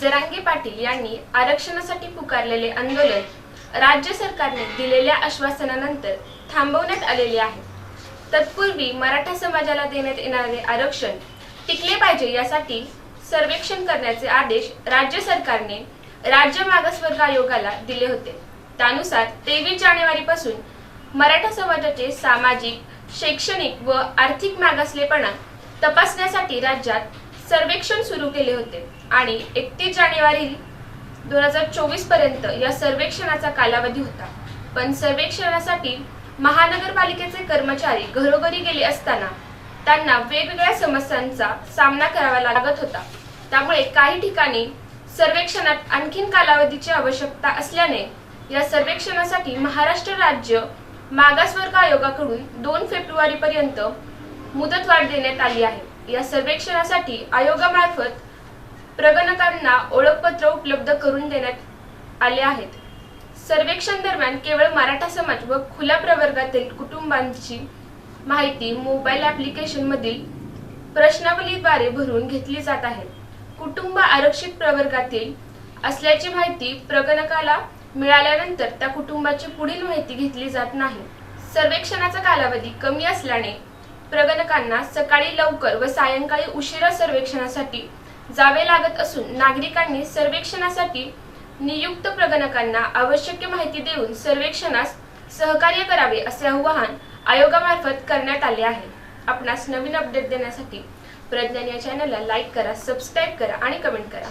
जरांगे पाटील यांनी आरक्षणासाठी पुकारलेले आंदोलन राज्य सरकारने दिलेल्या आश्वासनानंतर थांबवण्यात आलेले आहे. तत्पूर्वी मराठा समाजाला देण्यात येणारे आरक्षण टिकले पाहिजे यासाठी सर्वेक्षण करण्याचे आदेश राज्य सरकारने राज्य मागासवर्ग आयोगाला दिले होते. त्यानुसार तेवीस जानेवारीपासून मराठा समाजाचे सामाजिक शैक्षणिक व आर्थिक मागासलेपणा तपासण्यासाठी राज्यात सर्वेक्षण सुरू केले होते. आणि एकतीस जानेवारी दोन हजार चोवीसपर्यंत या सर्वेक्षणाचा कालावधी होता. पण सर्वेक्षणासाठी महानगरपालिकेचे कर्मचारी घरोघरी गेले असताना त्यांना वेगवेगळ्या समस्यांचा सामना करावा लागत होता. त्यामुळे काही ठिकाणी सर्वेक्षणात आणखीन कालावधीची आवश्यकता असल्याने या सर्वेक्षणासाठी महाराष्ट्र राज्य मागासवर्ग आयोगाकडून दोन फेब्रुवारी पर्यंत मुदतवाढ देण्यात आली आहे. या सर्वेक्षणासाठी आयोगामार्फत प्रगणकांना ओळखपत्र उपलब्ध करून देण्यात आले आहेत. सर्वेक्षण दरम्यान केवळ मराठा समाज व खुल्या प्रवर्गातील कुटुंबांची माहिती मोबाईल ऍप्लिकेशन मधील प्रश्नावलीद्वारे भरून घेतली जात आहे. कुटुंब आरक्षित प्रवर्गातील असल्याची माहिती प्रगणकाला मिळाल्यानंतर त्या कुटुंबाची पुढील माहिती घेतली जात नाही. सर्वेक्षणाचा कालावधी कमी असल्याने प्रगणकांना सकाळी लवकर व सायंकाळी उशिरा सर्वेक्षणासाठी जावे लागत असून नागरिकांनी सर्वेक्षणासाठी नियुक्त प्रगणकांना आवश्यक माहिती देऊन सर्वेक्षणास सहकार्य करावे असे आवाहन आयोगामार्फत करण्यात आले आहे. आपणास नवीन अपडेट देण्यासाठी प्रज्ञान या चॅनलला लाईक करा सबस्क्राईब करा आणि कमेंट करा.